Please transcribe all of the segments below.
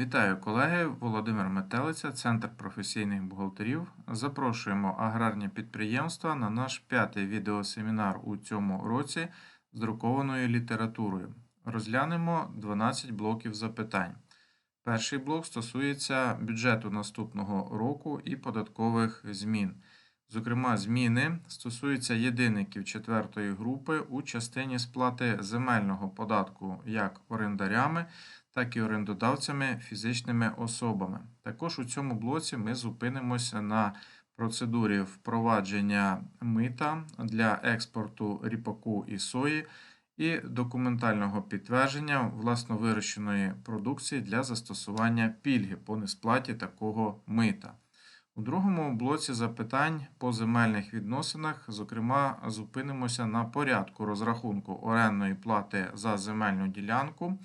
Вітаю колеги! Володимир Метелиця, Центр професійних бухгалтерів. Запрошуємо аграрні підприємства на наш п'ятий відеосемінар у цьому році з друкованою літературою. Розглянемо 12 блоків запитань. Перший блок стосується бюджету наступного року і податкових змін. Зокрема, зміни стосуються єдиників четвертої групи у частині сплати земельного податку як орендарями, так і орендодавцями фізичними особами. Також у цьому блоці ми зупинимося на процедурі впровадження мита для експорту ріпаку і сої і документального підтвердження власновирощеної продукції для застосування пільги по несплаті такого мита. У другому блоці запитань по земельних відносинах, зокрема, зупинимося на порядку розрахунку орендної плати за земельну ділянку,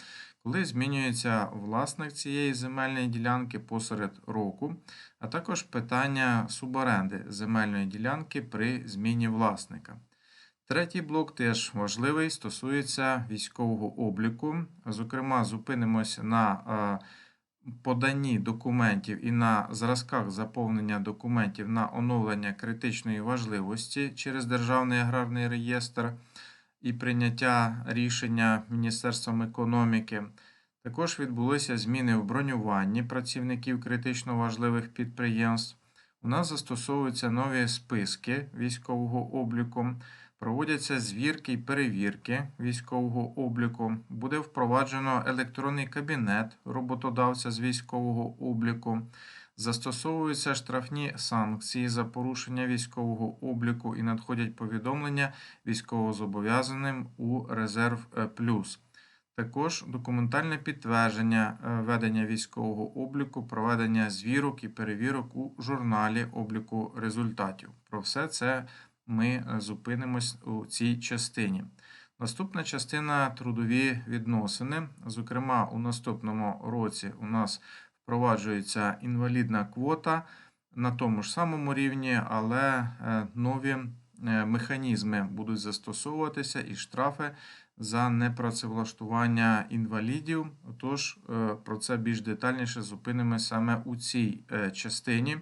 коли змінюється власник цієї земельної ділянки посеред року, а також питання суборенди земельної ділянки при зміні власника. Третій блок теж важливий, стосується військового обліку. Зокрема, зупинимося на е, поданні документів і на зразках заповнення документів на оновлення критичної важливості через Державний аграрний реєстр і прийняття рішення Міністерством економіки. Також відбулися зміни в бронюванні працівників критично важливих підприємств. У нас застосовуються нові списки військового обліку. Проводяться звірки і перевірки військового обліку. Буде впроваджено електронний кабінет роботодавця з військового обліку. Застосовуються штрафні санкції за порушення військового обліку і надходять повідомлення військовозобов'язаним у резерв е, плюс. Також документальне підтвердження е, ведення військового обліку, проведення звірок і перевірок у журналі обліку результатів. Про все це ми е, зупинимось у цій частині. Наступна частина трудові відносини. Зокрема, у наступному році у нас впроваджується інвалідна квота на тому ж самому рівні, але е, нові е, механізми будуть застосовуватися і штрафи за непрацевлаштування інвалідів. Тож про це більш детальніше зупинимо саме у цій частині.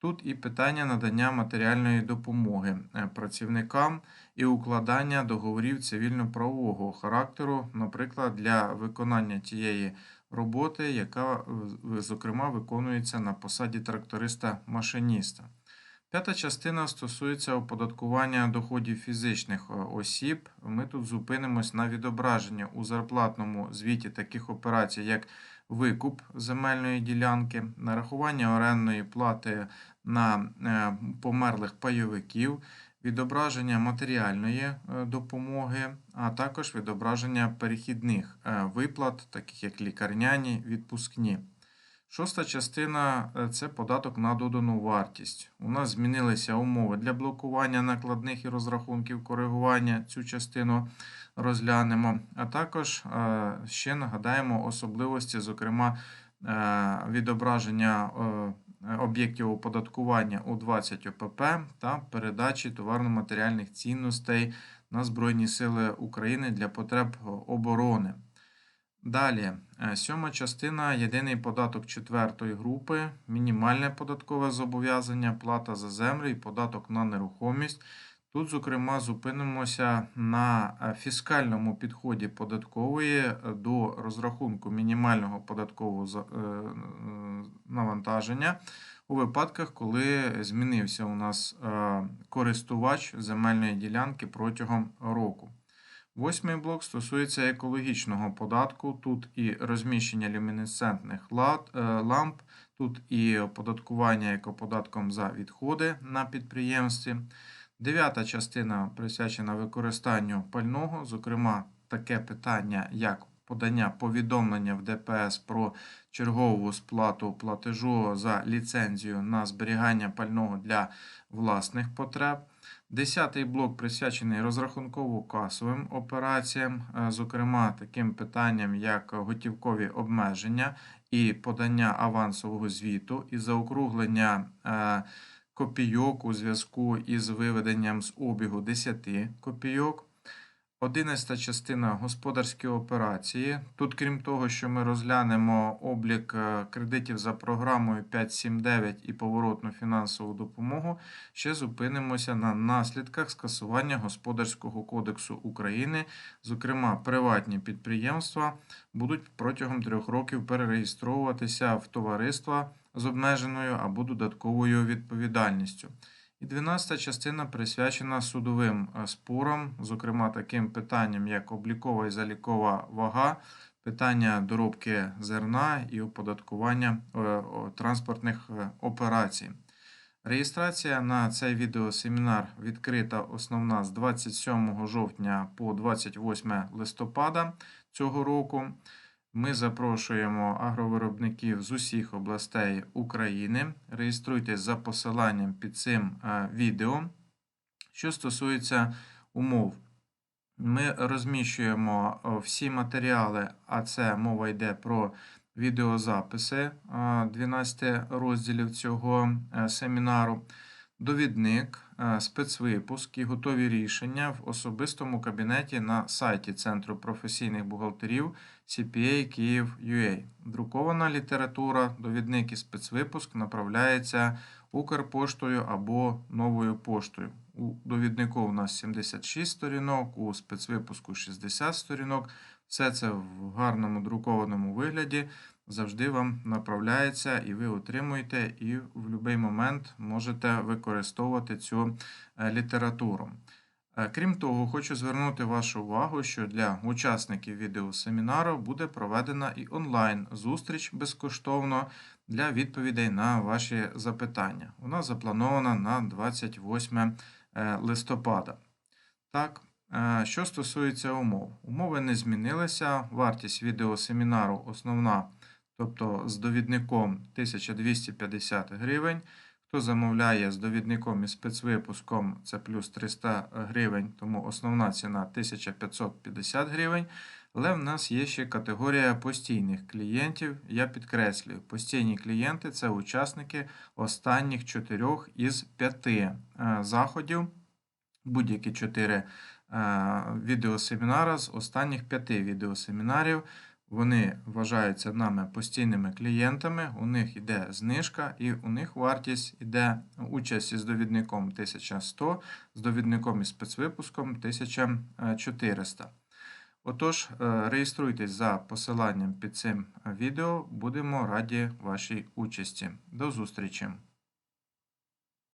Тут і питання надання матеріальної допомоги е, працівникам і укладання договорів цивільно-правового характеру, наприклад, для виконання тієї роботи, яка, зокрема, виконується на посаді тракториста-машиніста. П'ята частина стосується оподаткування доходів фізичних е, осіб. Ми тут зупинимось на відображенні у зарплатному звіті таких операцій, як викуп земельної ділянки, нарахування орендної плати на е, померлих пайовиків, відображення матеріальної е, допомоги, а також відображення перехідних виплат, таких як лікарняні, відпускні. Шоста частина е, це податок на додану вартість. У нас змінилися умови для блокування накладних і розрахунків коригування. Цю частину розглянемо. А також е, ще нагадаємо особливості, зокрема, е, відображення об'єктів оподаткування у 20 ОПП та передачі товарно-матеріальних цінностей на Збройні Сили України для потреб оборони. Далі, е, сьома частина єдиний податок четвертої групи, мінімальне податкове зобов'язання, плата за землю і податок на нерухомість. Тут, зокрема, зупинимося на е, фіскальному підході податкової е, до розрахунку мінімального податкового навантаження у випадках, коли змінився у нас користувач земельної ділянки протягом року. Восьмий блок стосується екологічного податку. Тут і розміщення люмінесцентних е, ламп, тут і оподаткування екоподатком за відходи на підприємстві. Дев'ята частина присвячена використанню пального, зокрема, таке питання, як подання повідомлення в ДПС про чергову сплату платежу за ліцензію на зберігання пального для власних потреб. Десятий блок присвячений розрахунково-касовим операціям, е, зокрема таким питанням, як готівкові обмеження і подання авансового звіту і заокруглення е, копійок у зв'язку із виведенням з обігу 10 копійок. Одинадцята частина господарські операції. Тут, крім того, що ми розглянемо облік е, кредитів за програмою 579 і поворотну фінансову допомогу, ще зупинимося на наслідках скасування Господарського кодексу України. Зокрема, приватні підприємства будуть протягом трьох років перереєстровуватися в товариства з обмеженою або додатковою відповідальністю. І 12 частина присвячена судовим е, спорам, зокрема таким питанням, як облікова і залікова вага, питання доробки зерна і оподаткування е, транспортних е, операцій. Реєстрація на цей відеосемінар відкрита основна з 27 жовтня по 28 листопада цього року. Ми запрошуємо агровиробників з усіх областей України. Реєструйтесь за посиланням під цим е, відео. Що стосується умов, ми розміщуємо е, всі матеріали, а це мова йде про відеозаписи е, 12 розділів цього е, семінару, довідник, е, спецвипуск і готові рішення в особистому кабінеті на сайті Центру професійних бухгалтерів CPA Київ.UA. Друкована література, довідник і спецвипуск направляється Укрпоштою або новою поштою. У довіднику у нас 76 сторінок, у спецвипуску 60 сторінок. Все це в гарному друкованому вигляді завжди вам направляється, і ви отримуєте, і в будь-який момент можете використовувати цю е, літературу. Е, Крім того, хочу звернути вашу увагу, що для учасників відеосемінару буде проведена і онлайн-зустріч безкоштовно для відповідей на ваші запитання. Вона запланована на 28 е, листопада. Так, що стосується умов. Умови не змінилися. Вартість відеосемінару основна, тобто з довідником 1250 гривень. Хто замовляє з довідником і спецвипуском, це плюс 300 гривень, тому основна ціна 1550 гривень. Але в нас є ще категорія постійних клієнтів. Я підкреслюю, постійні клієнти це учасники останніх чотирьох із п'яти е, заходів. Будь-які чотири е, відеосемінари з останніх п'яти відеосемінарів. Вони вважаються нами постійними клієнтами, у них йде знижка, і у них вартість йде участь із довідником 1100, з довідником і спецвипуском 1400. Отож, е, реєструйтесь за посиланням під цим відео, будемо раді вашій участі. До зустрічі!